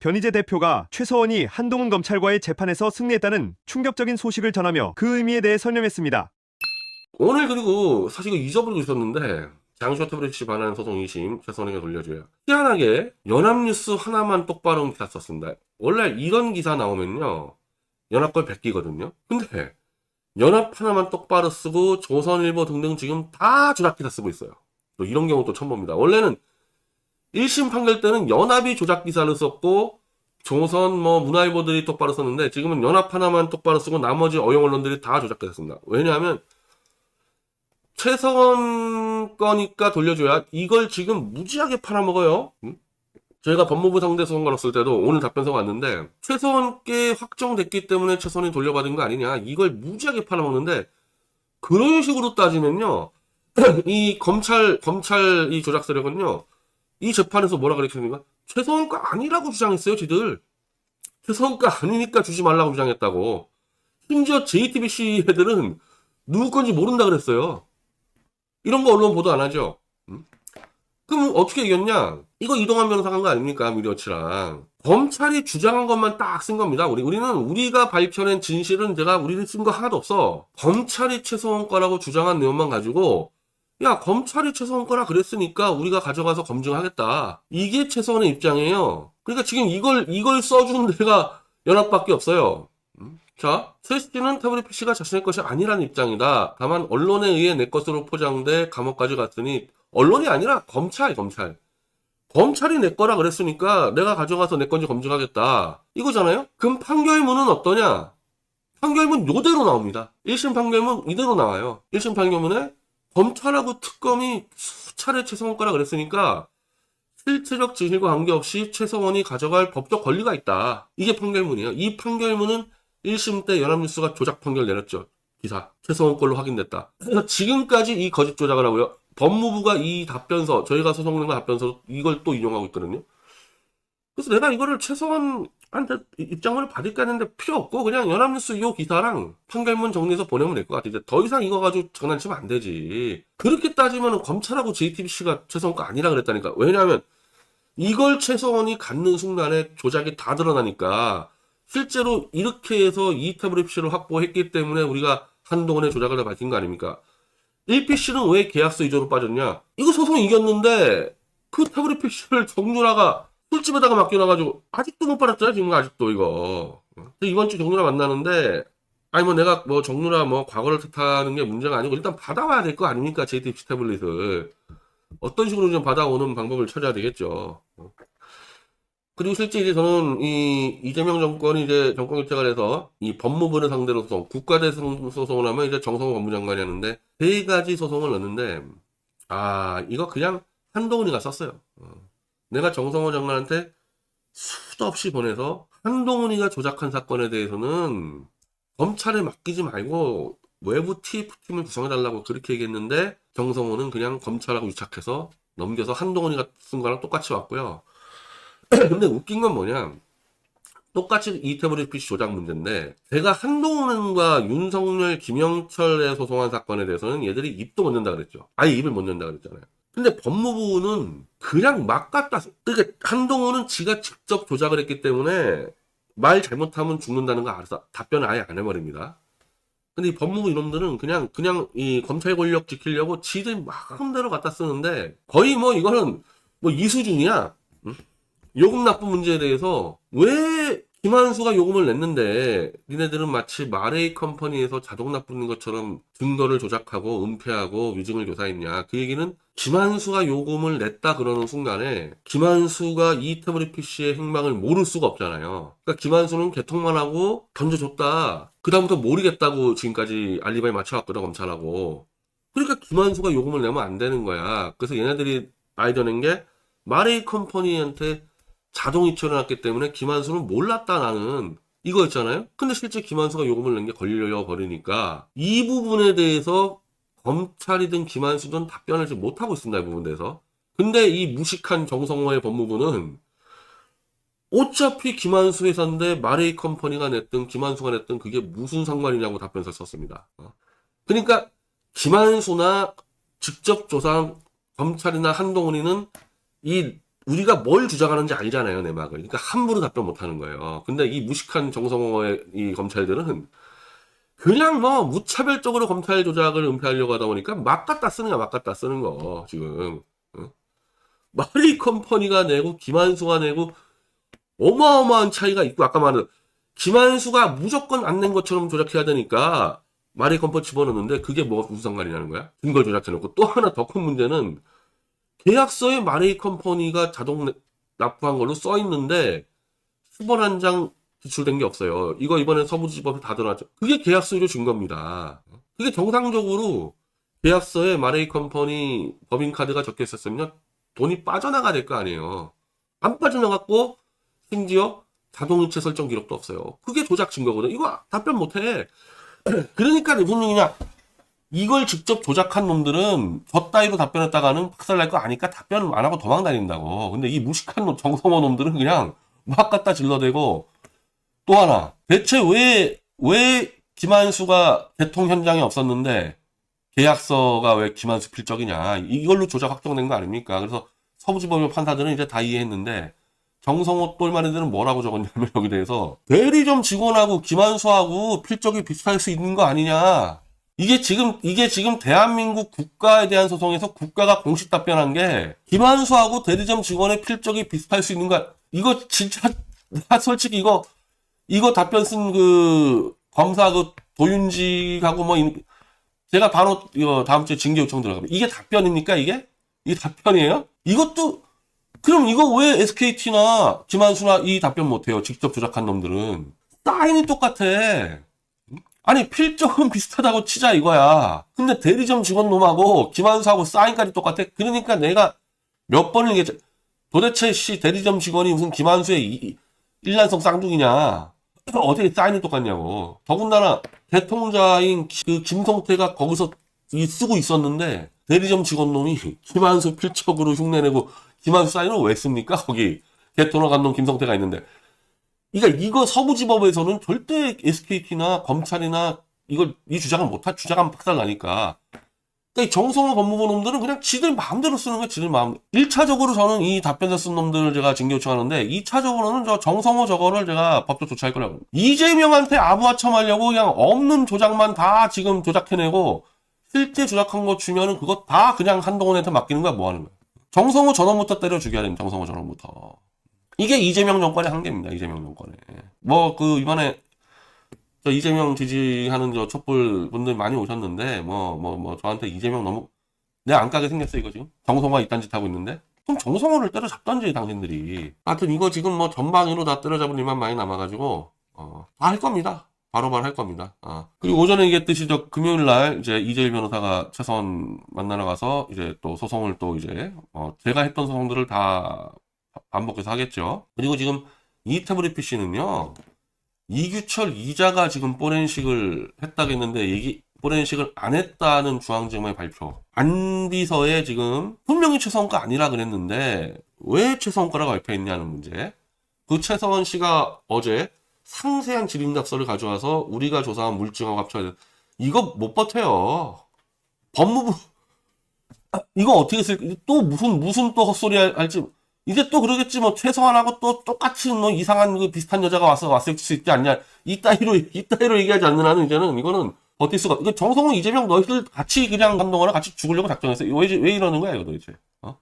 변희재 대표가 최서원이 한동훈 검찰과의 재판에서 승리했다는 충격적인 소식을 전하며 그 의미에 대해 설명했습니다. 오늘 그리고 사실 이거 잊어버리고 있었는데 장시호 태블릿이 반환 소송 2심 최선에게 돌려줘요. 희한하게 연합뉴스 하나만 똑바로 온 기사 썼습니다. 원래 이런 기사 나오면요 연합 걸 베끼거든요. 근데 연합 하나만 똑바로 쓰고 조선일보 등등 지금 다 조작 기사 쓰고 있어요. 또 이런 경우 또 처음 봅니다. 원래는 1심 판결 때는 연합이 조작 기사를 썼고 조선 뭐 문화일보들이 똑바로 썼는데 지금은 연합 하나만 똑바로 쓰고 나머지 어용 언론들이 다 조작 기사 씁니다. 왜냐하면 최성원 거니까 돌려줘야 이걸 지금 무지하게 팔아먹어요. 응? 저희가 법무부 상대 소송 걸었을 때도 오늘 답변서가 왔는데 최성원께 확정됐기 때문에 최성원이 돌려받은 거 아니냐 이걸 무지하게 팔아먹는데 그런 식으로 따지면요 이 검찰 검찰 이 조작 세력은요 이 재판에서 뭐라 그랬습니까? 최성원 거 아니라고 주장했어요 지들 최성원 거 아니니까 주지 말라고 주장했다고 심지어 JTBC 애들은 누구 건지 모른다 그랬어요. 이런 거 언론 보도 안 하죠. 음? 그럼 어떻게 이겼냐? 이거 이동환 변호사 한거 아닙니까? 미디어치랑. 검찰이 주장한 것만 딱 쓴 겁니다. 우리, 우리는 우리가 밝혀낸 진실은 제가 우리는 쓴거 하나도 없어. 검찰이 최소한 거라고 주장한 내용만 가지고 야, 검찰이 최소한 거라 그랬으니까 우리가 가져가서 검증하겠다. 이게 최소한의 입장이에요. 그러니까 지금 이걸, 이걸 써준 데가 연합밖에 없어요. 음? 자, 최씨는 태블릿 PC가 자신의 것이 아니라는 입장이다. 다만 언론에 의해 내 것으로 포장돼 감옥까지 갔으니 언론이 아니라 검찰, 검찰. 검찰이 내 거라 그랬으니까 내가 가져가서 내 건지 검증하겠다. 이거잖아요? 그럼 판결문은 어떠냐? 판결문 요대로 나옵니다. 1심 판결문 이대로 나와요. 1심 판결문에 검찰하고 특검이 수차례 최성원 거라 그랬으니까 실체적 진실과 관계없이 최성원이 가져갈 법적 권리가 있다. 이게 판결문이에요. 이 판결문은 1심 때 연합뉴스가 조작 판결 내렸죠. 기사. 최성원 걸로 확인됐다. 그래서 지금까지 이 거짓 조작을 하고요. 법무부가 이 답변서, 저희가 소송낸 거 답변서 이걸 또 인용하고 있거든요. 그래서 내가 이거를 최성원 한테 입장을 받을까 했는데 필요 없고 그냥 연합뉴스 이 기사랑 판결문 정리해서 보내면 될 것 같아. 이제 더 이상 이거 가지고 장난치면 안 되지. 그렇게 따지면 검찰하고 JTBC가 최성원 거 아니라 그랬다니까. 왜냐하면 이걸 최성원이 갖는 순간에 조작이 다 드러나니까 실제로 이렇게 해서 이 태블릿 PC를 확보했기 때문에 우리가 한동훈의 조작을 다 밝힌 거 아닙니까? 1PC는 왜 계약서 이조로 빠졌냐? 이거 소송 이겼는데 그 PC를 정유라가 술집에다가 맡겨놔가지고 아직도 못 받았잖아 지금 아직도 이거. 근데 이번 주 정유라 만나는데 아니 뭐 내가 뭐 정유라 뭐 과거를 탓하는 게 문제가 아니고 일단 받아와야 될 거 아닙니까 JTBC 태블릿을 어떤 식으로 좀 받아오는 방법을 찾아야 되겠죠. 그리고 실제 이제 저는 이 이재명 정권이 이제 정권 교체가 돼서 이 법무부를 상대로 소송, 국가대상 소송을 하면 이제 정성호 법무장관이 하는데 세 가지 소송을 넣는데 아 이거 그냥 한동훈이가 썼어요. 어. 내가 정성호 장관한테 수도 없이 보내서 한동훈이가 조작한 사건에 대해서는 검찰에 맡기지 말고 외부 TF팀을 구성해달라고 그렇게 얘기했는데 정성호는 그냥 검찰하고 유착해서 넘겨서 한동훈이가 쓴 거랑 똑같이 왔고요. 근데 웃긴 건 뭐냐. 똑같이 이 태블릿 PC 조작 문제인데, 제가 한동훈과 윤석열, 김영철에 소송한 사건에 대해서는 얘들이 입도 못 연다 그랬죠. 아예 입을 못 연다 그랬잖아요. 근데 법무부는 그냥 막 갖다, 그러니까 한동훈은 지가 직접 조작을 했기 때문에 말 잘못하면 죽는다는 거 알아서 답변을 아예 안 해버립니다. 근데 이 법무부 이놈들은 그냥, 그냥 이 검찰 권력 지키려고 지들 마음대로 갖다 쓰는데, 거의 뭐 이거는 뭐 이 수준이야. 응? 요금 납부 문제에 대해서 왜 김한수가 요금을 냈는데 니네들은 마치 마레이 컴퍼니에서 자동 납부인 것처럼 증거를 조작하고 은폐하고 위증을 교사했냐. 그 얘기는 김한수가 요금을 냈다 그러는 순간에 김한수가 이 태블릿 PC의 행방을 모를 수가 없잖아요. 그러니까 김한수는 개통만 하고 던져줬다. 그 다음부터 모르겠다고 지금까지 알리바이 맞춰왔거든 검찰하고. 그러니까 김한수가 요금을 내면 안 되는 거야. 그래서 얘네들이 아이디어 낸게 마레이 컴퍼니한테 자동 이체해놨기 때문에 김한수는 몰랐다 나는 이거였잖아요. 근데 실제 김한수가 요금을 낸 게 걸려 버리니까 이 부분에 대해서 검찰이든 김한수든 답변을 지금 못하고 있습니다. 이 부분에 대해서. 근데 이 무식한 정성호의 법무부는 어차피 김한수 회사인데 마레이 컴퍼니가 냈든 김한수가 냈든 그게 무슨 상관이냐고 답변서 썼습니다. 어. 그러니까 김한수나 직접 조사한 검찰이나 한동훈이는 이 우리가 뭘 주장하는지 알잖아요, 내막을. 그러니까 함부로 답변 못 하는 거예요. 근데 이 무식한 정성호의 이 검찰들은 그냥 뭐 무차별적으로 검찰 조작을 은폐하려고 하다 보니까 막 갖다 쓰는 거야, 막 갖다 쓰는 거, 지금. 어? 마리 컴퍼니가 내고, 김한수가 내고, 어마어마한 차이가 있고, 아까 말한, 김한수가 무조건 안 낸 것처럼 조작해야 되니까, 마리 컴퍼니 집어넣는데, 그게 뭐가 무슨 상관이냐는 거야? 증거 조작해놓고. 또 하나 더 큰 문제는, 계약서에 마레이 컴퍼니가 자동 내- 납부한 걸로 써 있는데 수번 한 장 기출된 게 없어요. 이거 이번에 서부지법에 다 들어왔죠. 그게 계약서로 준 겁니다. 그게 정상적으로 계약서에 마레이 컴퍼니 법인카드가 적혀 있었으면 돈이 빠져나가야 될거 아니에요. 안 빠져나갔고 심지어 자동이체 설정 기록도 없어요. 그게 조작 증거거든. 이거 답변 못해. 그러니까 무슨 얘기냐? 이걸 직접 조작한 놈들은 저 따위로 답변했다가는 박살날 거 아니까 답변을 안 하고 도망 다닌다고. 근데 이 무식한 놈, 정성호 놈들은 그냥 막 갖다 질러대고 또 하나. 대체 왜, 왜 김한수가 개통 현장에 없었는데 계약서가 왜 김한수 필적이냐. 이걸로 조작 확정된 거 아닙니까? 그래서 서부지법의 판사들은 이제 다 이해했는데 정성호 똘마니들은 뭐라고 적었냐면 여기 대해서 대리점 직원하고 김한수하고 필적이 비슷할 수 있는 거 아니냐. 이게 지금 이게 지금 대한민국 국가에 대한 소송에서 국가가 공식 답변한 게 김한수하고 대리점 직원의 필적이 비슷할 수 있는 거 이거 진짜 나 솔직히 이거 이거 답변 쓴 그 검사 그 도윤직하고 뭐 이- 제가 바로 이거 다음 주에 징계 요청 들어가면 이게 답변입니까 이게 이게 답변이에요? 이것도 그럼 이거 왜 SKT나 김한수나 이 답변 못해요? 직접 조작한 놈들은 사인이 똑같아. 아니 필적은 비슷하다고 치자 이거야. 근데 대리점 직원 놈하고 김한수하고 사인까지 똑같아. 그러니까 내가 몇 번을 얘기했지. 도대체 씨 대리점 직원이 무슨 김한수의 일란성 쌍둥이냐. 어떻게 사인이 똑같냐고. 더군다나 대통자인 그 김성태가 거기서 이 쓰고 있었는데 대리점 직원 놈이 김한수 필적으로 흉내내고 김한수 사인을 왜 씁니까 거기 개토너 감독 김성태가 있는데 그러니까 이거 서부지법에서는 절대 SKT나 검찰이나 이걸 이 주장을 못할 주장하면 박살 나니까. 그러니까 이 정성호 법무부 놈들은 그냥 지들 마음대로 쓰는 거야, 지들 마음. 1차적으로 저는 이 답변서 쓴 놈들을 제가 징계 요청하는데, 2차적으로는 저 정성호 저거를 제가 법적 조치할 거라고. 이재명한테 아부하첨하려고 그냥 없는 조작만 다 지금 조작해내고, 실제 조작한 거 주면은 그거 다 그냥 한동훈한테 맡기는 거야, 뭐 하는 거야. 정성호 전원부터 때려 죽여야 됩니다, 정성호 전원부터. 이게 이재명 정권의 한계입니다. 이재명 정권의. 뭐 그 이번에 저 이재명 지지하는 저 촛불 분들 많이 오셨는데 뭐 뭐뭐 저한테 이재명 너무 내 안 가게 생겼어 이거 지금 정성화 이딴 짓 하고 있는데 그럼 정성화를 때려잡던지 당신들이 하여튼 이거 지금 뭐 전방위로 다 때려잡을 일만 많이 남아가지고 어, 다 할 겁니다. 바로바로 할 겁니다. 아. 그리고 오전에 얘기했듯이 저 금요일 날 이제 이재일 변호사가 최선 만나러 가서 이제 또 소송을 또 이제 어, 제가 했던 소송들을 다 반복해서 하겠죠. 그리고 지금 이태브리 PC는요, 이규철 이자가 지금 포렌식을 했다겠는데, 얘기, 포렌식을 안 했다는 주황증의 발표. 안 비서에 지금, 분명히 최성원가 아니라 그랬는데, 왜 최성원가라고 발표했냐는 문제. 그 최성원 씨가 어제 상세한 질의응답서를 가져와서 우리가 조사한 물증하고 합쳐야 돼. 이거 못 버텨요. 법무부, 아, 이거 어떻게 쓸, 또 무슨, 무슨 또 헛소리 할- 할지, 이제 또 그러겠지 뭐 최소한하고 또 똑같이 뭐 이상한 그 비슷한 여자가 와서 왔을 수 있지 않냐. 이따위로 이따위로 얘기하지 않는 한은 이제는 이거는 버틸 수가 이거 정성훈 이재명 너희들 같이 그냥 감동하라 같이 죽으려고 작정했어 왜, 왜 이러는 거야 이거 도대체? 어?